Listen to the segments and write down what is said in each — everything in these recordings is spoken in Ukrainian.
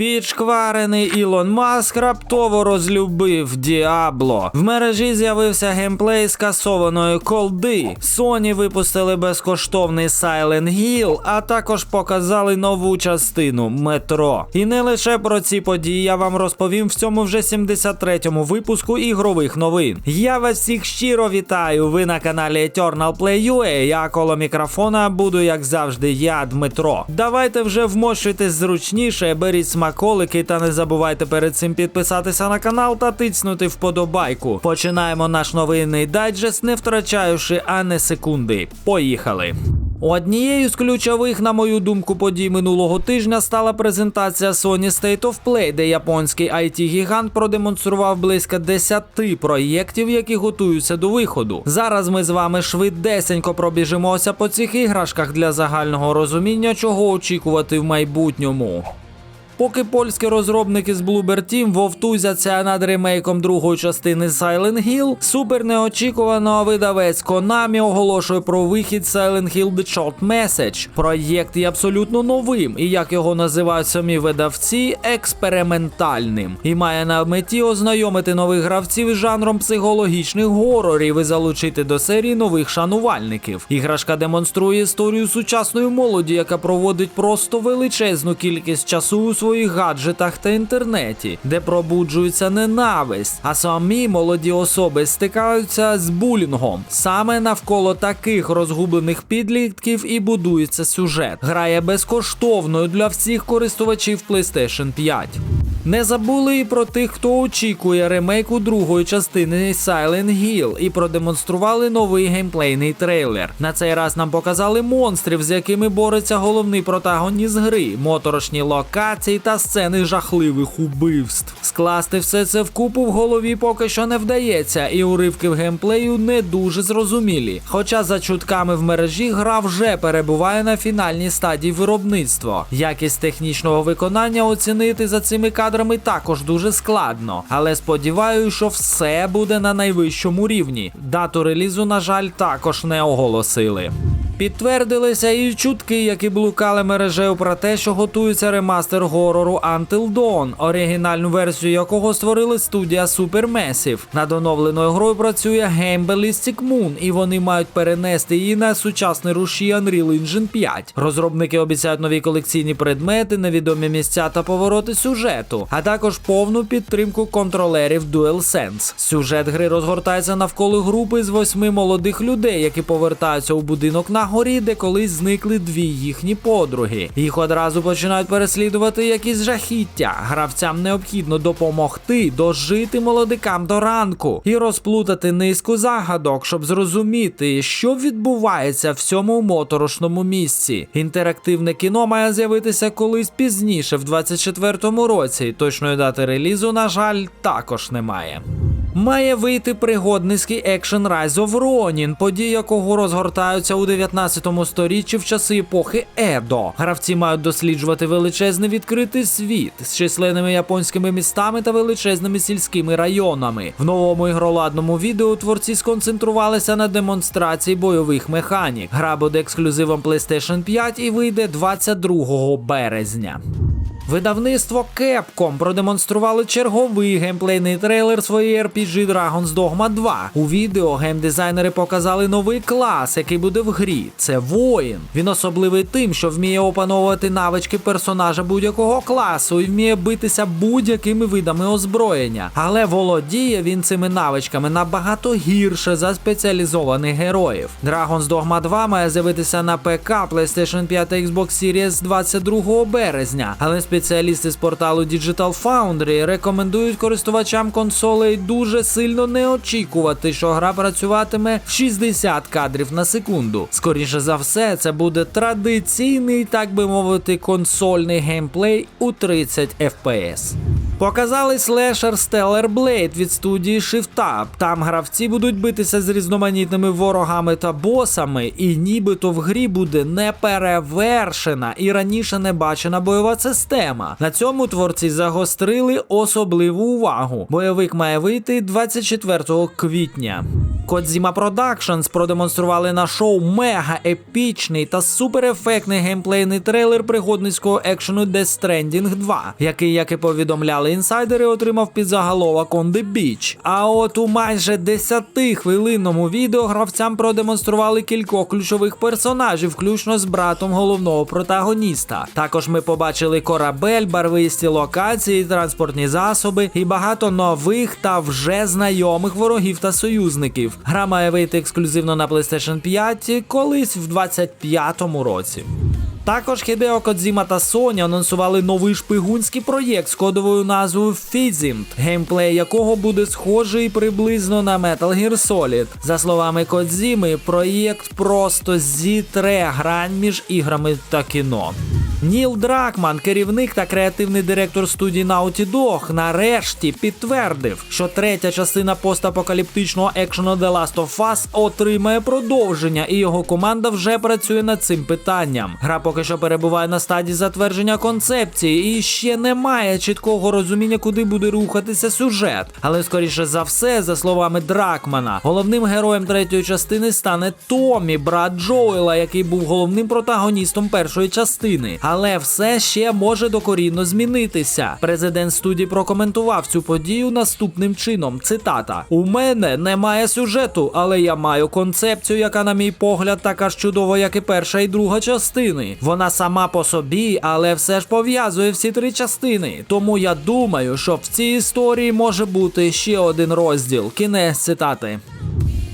Підшкварений Ілон Маск раптово розлюбив Діабло. В мережі з'явився геймплей скасованої колди. Sony випустили безкоштовний Silent Hill, а також показали нову частину метро. І не лише про ці події я вам розповім в цьому вже 73-му випуску ігрових новин. Я вас всіх щиро вітаю. Ви на каналі Eternal Play UA, а коло мікрофона буду, як завжди, я, Дмитро. Давайте вже вмощуйтесь зручніше, беріть смаколики та не забувайте перед цим підписатися на канал та тицнути вподобайку. Починаємо наш новинний дайджест, не втрачаючи ані секунди. Поїхали! Однією з ключових, на мою думку, подій минулого тижня стала презентація Sony State of Play, де японський IT-гігант продемонстрував близько 10 проєктів, які готуються до виходу. Зараз ми з вами швидесенько пробіжимося по цих іграшках для загального розуміння, чого очікувати в майбутньому. Поки польські розробники з Bloober Team вовтузяться над ремейком другої частини Silent Hill, супер неочікувано видавець Konami оголошує про вихід Silent Hill The Short Message. Проєкт є абсолютно новим, і як його називають самі видавці, експериментальним. І має на меті ознайомити нових гравців із жанром психологічних горорів і залучити до серії нових шанувальників. Іграшка демонструє історію сучасної молоді, яка проводить просто величезну кількість часу у своїх гаджетах та інтернеті, де пробуджується ненависть, а самі молоді особи стикаються з булінгом. Саме навколо таких розгублених підлітків і будується сюжет. Грає безкоштовною для всіх користувачів PlayStation 5. Не забули і про тих, хто очікує ремейку другої частини Silent Hill і продемонстрували новий геймплейний трейлер. На цей раз нам показали монстрів, з якими бореться головний протагоніст гри, моторошні локації та сцени жахливих убивств. Скласти все це вкупу в голові поки що не вдається, і уривки в геймплею не дуже зрозумілі. Хоча за чутками в мережі гра вже перебуває на фінальній стадії виробництва. Якість технічного виконання оцінити за цими кадрами також дуже складно, але сподіваюся, що все буде на найвищому рівні. Дату релізу, на жаль, також не оголосили. Підтвердилися і чутки, які блукали мережею про те, що готується ремастер горору Until Dawn, оригінальну версію якого створили студія Supermassive. Над оновленою грою працює Game Ballistic Moon, і вони мають перенести її на сучасний рушій Unreal Engine 5. Розробники обіцяють нові колекційні предмети, невідомі місця та повороти сюжету, а також повну підтримку контролерів DualSense. Сюжет гри розгортається навколо групи з восьми молодих людей, які повертаються у будинок на горі, де колись зникли дві їхні подруги. Їх одразу починають переслідувати якісь жахіття. Гравцям необхідно допомогти дожити молодикам до ранку і розплутати низку загадок, щоб зрозуміти, що відбувається в цьому моторошному місці. Інтерактивне кіно має з'явитися колись пізніше, в 24-му році. Точної дати релізу, на жаль, також немає. Має вийти пригодницький екшен Rise of Ronin, події якого розгортаються у 19 сторіччі в часи епохи Едо. Гравці мають досліджувати величезний відкритий світ з численними японськими містами та величезними сільськими районами. В новому ігроладному відео творці сконцентрувалися на демонстрації бойових механік. Гра буде ексклюзивом PlayStation 5 і вийде 22 березня. Видавництво Capcom продемонстрували черговий геймплейний трейлер своєї RPG Dragon's Dogma 2. У відео геймдизайнери показали новий клас, який буде в грі. Це воїн. Він особливий тим, що вміє опановувати навички персонажа будь-якого класу і вміє битися будь-якими видами озброєння. Але володіє він цими навичками набагато гірше за спеціалізованих героїв. Dragon's Dogma 2 має з'явитися на ПК, PlayStation 5 та Xbox Series 22 березня, але спеціалісти з порталу Digital Foundry рекомендують користувачам консолей дуже сильно не очікувати, що гра працюватиме в 60 кадрів на секунду. Скоріше за все, це буде традиційний, так би мовити, консольний геймплей у 30 FPS. Показали слешер Stellar Blade від студії Shift. Там гравці будуть битися з різноманітними ворогами та босами, і нібито в грі буде неперевершена і раніше не бачена бойова система. На цьому творці загострили особливу увагу. Бойовик має вийти 24 квітня. Kojima Productions продемонстрували на шоу мега епічний та суперефектний геймплейний трейлер пригодницького екшену Death Stranding 2, який, як і повідомляли інсайдери, отримав підзаголовок On the Beach. А от у майже 10-хвилинному відео гравцям продемонстрували кількох ключових персонажів, включно з братом головного протагоніста. Також ми побачили корабель, барвисті локації, транспортні засоби і багато нових та вже знайомих ворогів та союзників. Гра має вийти ексклюзивно на PlayStation 5 колись в 25-му році. Також Хідео Кодзіма та Sony анонсували новий шпигунський проєкт з кодовою назвою Fizzint, геймплей якого буде схожий приблизно на Metal Gear Solid. За словами Кодзіми, проєкт просто зітре грань між іграми та кіно. Ніл Дракман, керівник та креативний директор студії Naughty Dog, нарешті підтвердив, що третя частина постапокаліптичного екшену The Last of Us отримає продовження, і його команда вже працює над цим питанням. Гра поки що перебуває на стадії затвердження концепції і ще немає чіткого розуміння, куди буде рухатися сюжет. Але скоріше за все, за словами Дракмана, головним героєм третьої частини стане Томі, брат Джоела, який був головним протагоністом першої частини. Але все ще може докорінно змінитися. Президент студії прокоментував цю подію наступним чином: цитата: У мене немає сюжету, але я маю концепцію, яка, на мій погляд, така ж чудова, як і перша і друга частини. Вона сама по собі, але все ж пов'язує всі три частини. Тому я думаю, що в цій історії може бути ще один розділ. Кінець цитати.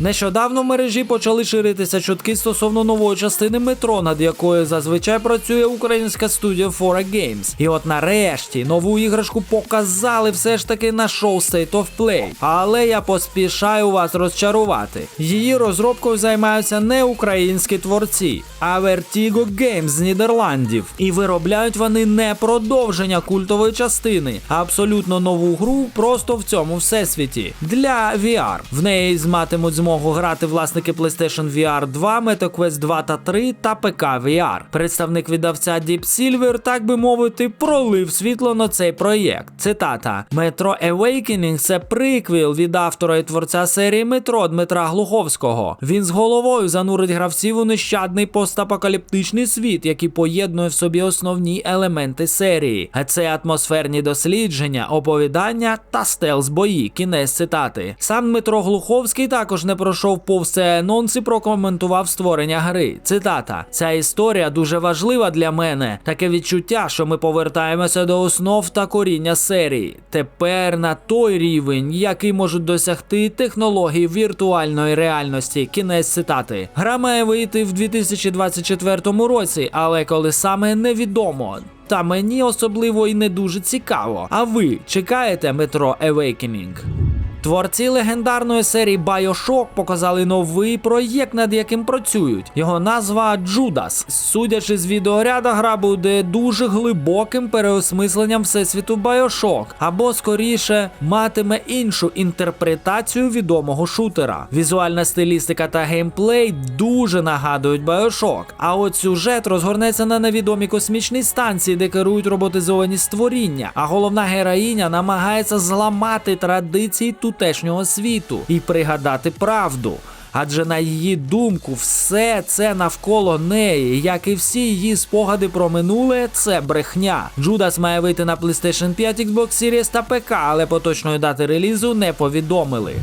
Нещодавно в мережі почали ширитися чутки стосовно нової частини метро, над якою зазвичай працює українська студія Fora Games. І от нарешті нову іграшку показали все ж таки на шоу State of Play. Але я поспішаю вас розчарувати. Її розробкою займаються не українські творці, а Vertigo Games з Нідерландів. І виробляють вони не продовження культової частини, а абсолютно нову гру просто в цьому всесвіті для VR. В неї зматимуть змогу грати власники PlayStation VR 2, MetaQuest 2 та 3 та ПК VR. Представник видавця Deep Silver, так би мовити, пролив світло на цей проєкт. Цитата: Metro Awakening – це приквіл від автора і творця серії Метро Дмитра Глуховського. Він з головою занурить гравців у нещадний постапокаліптичний світ, який поєднує в собі основні елементи серії. А це атмосферні дослідження, оповідання та стелс бої. Кінець цитати. Сам Дмитро Глуховський також не пройшов повз анонс і прокоментував створення гри. Цитата: Ця історія дуже важлива для мене. Таке відчуття, що ми повертаємося до основ та коріння серії. Тепер на той рівень, який можуть досягти технології віртуальної реальності. Кінець цитати. Гра має вийти в 2024 році, але коли саме невідомо. Та мені особливо і не дуже цікаво. А ви чекаєте метро Awakening? Творці легендарної серії Bioshock показали новий проєкт, над яким працюють. Його назва Джудас. Судячи з відеоряда, гра буде дуже глибоким переосмисленням всесвіту Bioshock, або скоріше матиме іншу інтерпретацію відомого шутера. Візуальна стилістика та геймплей дуже нагадують Bioshock. А от сюжет розгорнеться на невідомій космічній станції, де керують роботизовані створіння. А головна героїня намагається зламати традиції тутешнього світу і пригадати правду. Адже на її думку, все це навколо неї, як і всі її спогади про минуле, це брехня. Джудас має вийти на PlayStation 5, Xbox Series та ПК, але поточної дати релізу не повідомили.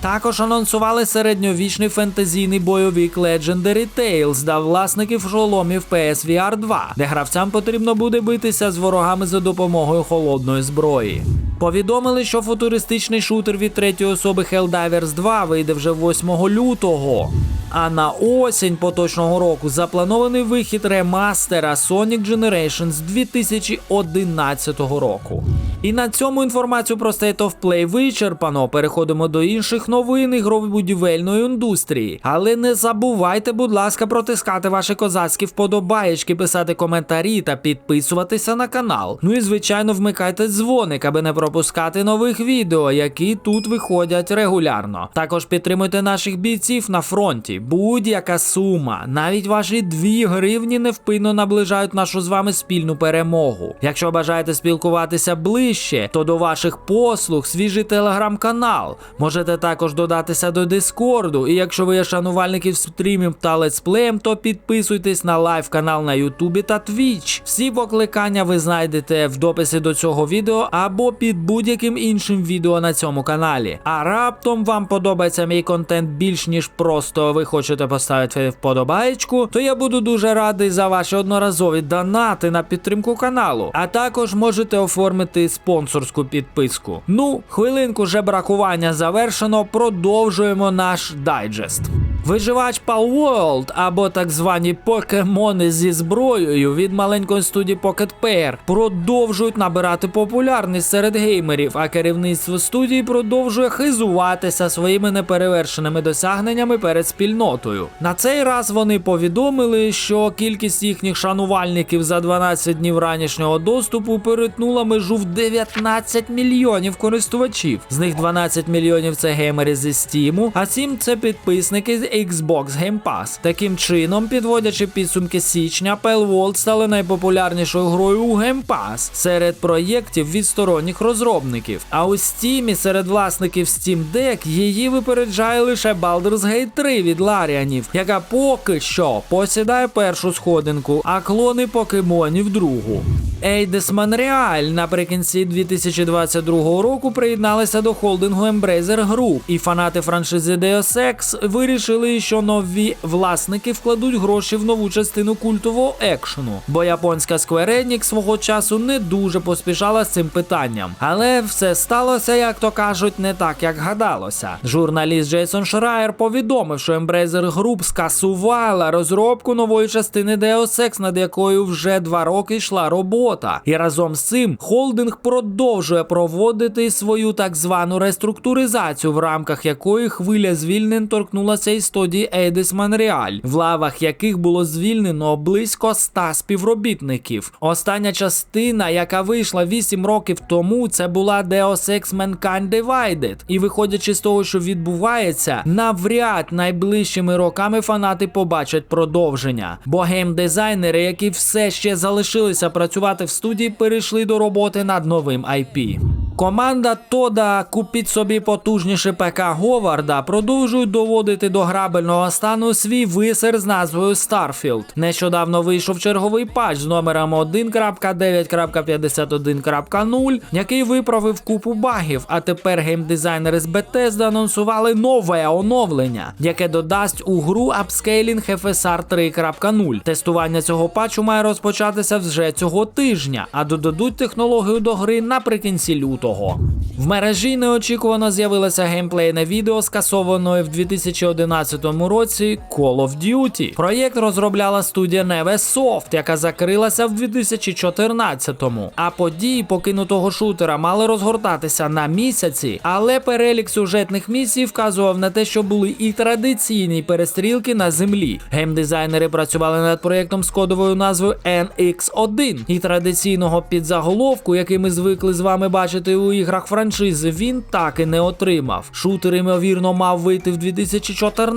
Також анонсували середньовічний фентезійний бойовик Legendary Tales для власників шоломів PSVR 2, де гравцям потрібно буде битися з ворогами за допомогою холодної зброї. Повідомили, що футуристичний шутер від третьої особи Helldivers 2 вийде вже 8 лютого. А на осінь поточного року запланований вихід ремастера Sonic Generations 2011 року. І на цьому інформацію про State of Play вичерпано. Переходимо до інших новин ігрово-будівельної індустрії. Але не забувайте, будь ласка, протискати ваші козацькі вподобаєчки, писати коментарі та підписуватися на канал. Ну і звичайно, вмикайте дзвоник, аби не пропускати нових відео, які тут виходять регулярно. Також підтримуйте наших бійців на фронті. Будь-яка сума, навіть ваші 2 гривні невпинно наближають нашу з вами спільну перемогу. Якщо бажаєте спілкуватися ближче, то до ваших послуг свіжий телеграм-канал. Можете також додатися до Дискорду. І якщо ви є шанувальників стрімів та летсплеєм, то підписуйтесь на лайв канал на Ютубі та Твіч. Всі покликання ви знайдете в дописі до цього відео або під будь-яким іншим відео на цьому каналі. А раптом вам подобається мій контент більш ніж просто ви хочете поставити вподобаєчку, то я буду дуже радий за ваші одноразові донати на підтримку каналу. А також можете оформити спонсорську підписку. Ну, хвилинку жебракування завершено. Продовжуємо наш дайджест. Виживач Palworld, або так звані покемони зі зброєю від маленької студії Pocket Pair продовжують набирати популярність серед геймерів, а керівництво студії продовжує хизуватися своїми неперевершеними досягненнями перед спільнотою. На цей раз вони повідомили, що кількість їхніх шанувальників за 12 днів ранішнього доступу перетнула межу в 19 мільйонів користувачів. З них 12 мільйонів це геймери зі Steam, а 7 це підписники з Xbox Game Pass. Таким чином, підводячи підсумки січня, Palworld стали найпопулярнішою грою у Game Pass серед проєктів від сторонніх розробників. А у Steam серед власників Steam Deck її випереджає лише Baldur's Gate 3 від Ларіанів, яка поки що посідає першу сходинку, а клони покемонів другу. Eidos Montreal наприкінці 2022 року приєдналися до холдингу Embracer Group, і фанати франшизи Deus Ex вирішили, що нові власники вкладуть гроші в нову частину культового екшену, бо японська Square Enix свого часу не дуже поспішала з цим питанням. Але все сталося, як то кажуть, не так, як гадалося. Журналіст Джейсон Шрайер повідомив, що Embracer Group скасувала розробку нової частини Deus Ex, над якою вже два роки йшла робота. І разом з цим холдинг продовжує проводити свою так звану реструктуризацію, в рамках якої хвиля звільнень торкнулася і студії Eidos Montreal, в лавах яких було звільнено близько 100 співробітників. Остання частина, яка вийшла 8 років тому, це була Deus Ex Mankind Divided. І виходячи з того, що відбувається, навряд найближчими роками фанати побачать продовження. Бо геймдизайнери, які все ще залишилися працювати в студії, перейшли до роботи над новим IP. Команда Тода купіть собі потужніше ПК Говарда продовжують доводити до грабельного стану свій висер з назвою Starfield. Нещодавно вийшов черговий патч з номером 1.9.51.0, який виправив купу багів. А тепер геймдизайнери з Bethesda анонсували нове оновлення, яке додасть у гру апскейлінг FSR 3.0. Тестування цього патчу має розпочатися вже цього тижня, а додадуть технологію до гри наприкінці лютого. В мережі неочікувано з'явилося геймплейне відео, скасованої в 2011 році Call of Duty. Проєкт розробляла студія Nevesoft, яка закрилася в 2014-му. А події покинутого шутера мали розгортатися на місяці, але перелік сюжетних місій вказував на те, що були і традиційні перестрілки на землі. Геймдизайнери працювали над проєктом з кодовою назвою NX1 і традиційного підзаголовку, який ми звикли з вами бачити у іграх франшизи, він так і не отримав. Шутер, ймовірно, мав вийти в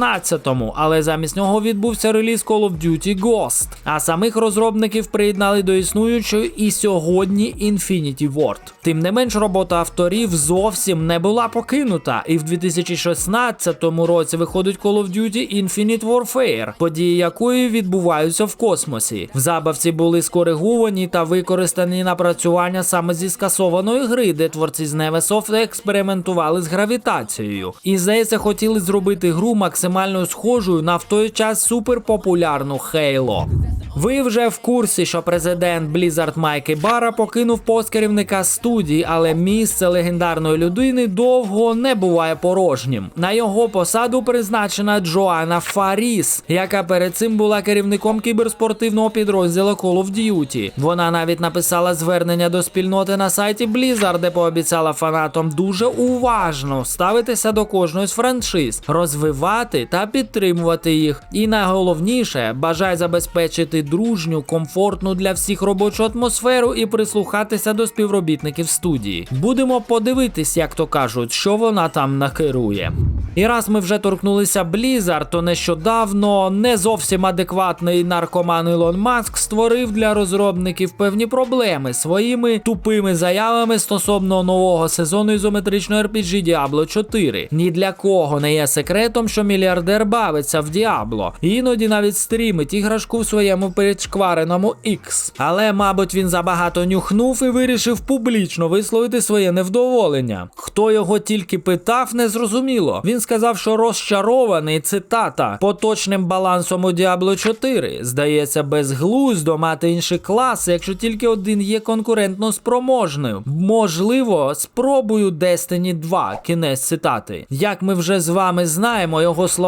2014-му, але замість нього відбувся реліз Call of Duty Ghost. А самих розробників приєднали до існуючої і сьогодні Infinity Ward. Тим не менш, робота авторів зовсім не була покинута, і в 2016 році виходить Call of Duty Infinite Warfare, події якої відбуваються в космосі. В забавці були скориговані та використані напрацювання саме зі скасованої гри, де творці з Nevesoft експериментували з гравітацією. І здається, хотіли зробити гру максимально схожою на в той час суперпопулярну Halo. Ви вже в курсі, що президент Blizzard Майк Ібара покинув пост керівника студії, але місце легендарної людини довго не буває порожнім. На його посаду призначена Джоанна Фаріс, яка перед цим була керівником кіберспортивного підрозділу Call of Duty. Вона навіть написала звернення до спільноти на сайті Blizzard, де пообіцяла фанатам дуже уважно ставитися до кожної з франшиз, розвивати та підтримувати їх. І найголовніше бажає забезпечити дружню, комфортну для всіх робочу атмосферу і прислухатися до співробітників студії. Будемо подивитись, як то кажуть, що вона там накерує. І раз ми вже торкнулися Blizzard, то нещодавно не зовсім адекватний наркоман Ілон Маск створив для розробників певні проблеми своїми тупими заявами стосовно нового сезону ізометричної RPG Diablo 4. Ні для кого не є секретом, що мільярдер бавиться в Diablo. Іноді навіть стрімить іграшку в своєму перечквареному X. Але, мабуть, він забагато нюхнув і вирішив публічно висловити своє невдоволення. Хто його тільки питав, не зрозуміло. Він сказав, що розчарований цитата поточним балансом у Diablo 4. Здається, безглуздо мати інші класи, якщо тільки один є конкурентно спроможним. Можливо, спробую Destiny 2. Кінець цитати. Як ми вже з вами знаємо, його слова,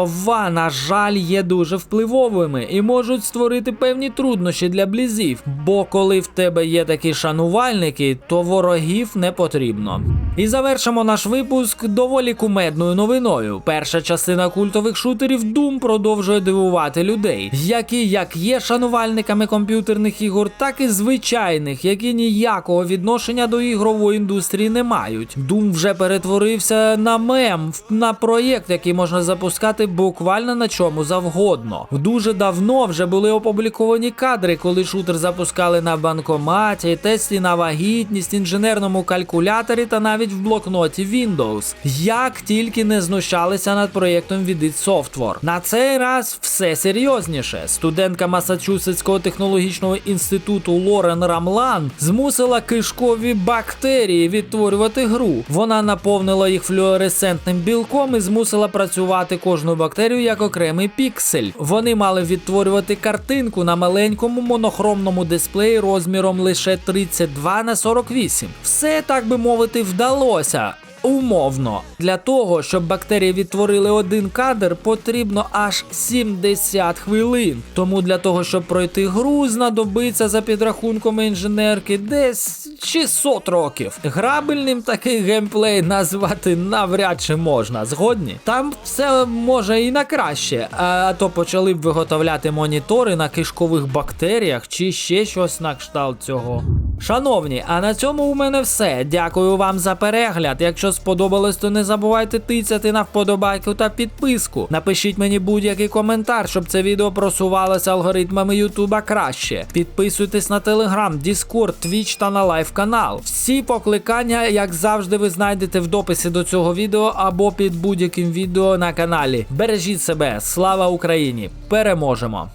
на жаль, є дуже впливовими і можуть створити певні труднощі для блізів. Бо коли в тебе є такі шанувальники, то ворогів не потрібно. І завершимо наш випуск доволі кумедною новиною. Перша частина культових шутерів Doom продовжує дивувати людей, які як є шанувальниками комп'ютерних ігор, так і звичайних, які ніякого відношення до ігрової індустрії не мають. Doom вже перетворився на мем, на проєкт, який можна запускати буквально на чому завгодно. Дуже давно вже були опубліковані кадри, коли шутер запускали на банкоматі, тесті на вагітність, інженерному калькуляторі та навіть в блокноті Windows. Як тільки не знущалися над проєктом від id Software. На цей раз все серйозніше. Студентка Масачусетського технологічного інституту Лорен Рамлан змусила кишкові бактерії відтворювати гру. Вона наповнила їх флюоресцентним білком і змусила працювати кожну бактерію як окремий піксель. Вони мали відтворювати картинку на маленькому монохромному дисплеї розміром лише 32 на 48. Все так би мовити вдалося. Умовно, для того, щоб бактерії відтворили один кадр, потрібно аж 70 хвилин. Тому для того, щоб пройти гру, знадобиться за підрахунками інженерки десь 600 років. Грабельним такий геймплей назвати навряд чи можна. Згодні? Там все може і на краще, а то почали б виготовляти монітори на кишкових бактеріях чи ще щось на кшталт цього. Шановні, а на цьому у мене все. Дякую вам за перегляд. Якщо сподобалось, то не забувайте тицяти на вподобайку та підписку. Напишіть мені будь-який коментар, щоб це відео просувалося алгоритмами Ютуба краще. Підписуйтесь на Телеграм, Діскорд, Твіч та на лайв канал. Всі покликання, як завжди, ви знайдете в дописі до цього відео або під будь-яким відео на каналі. Бережіть себе, слава Україні! Переможемо!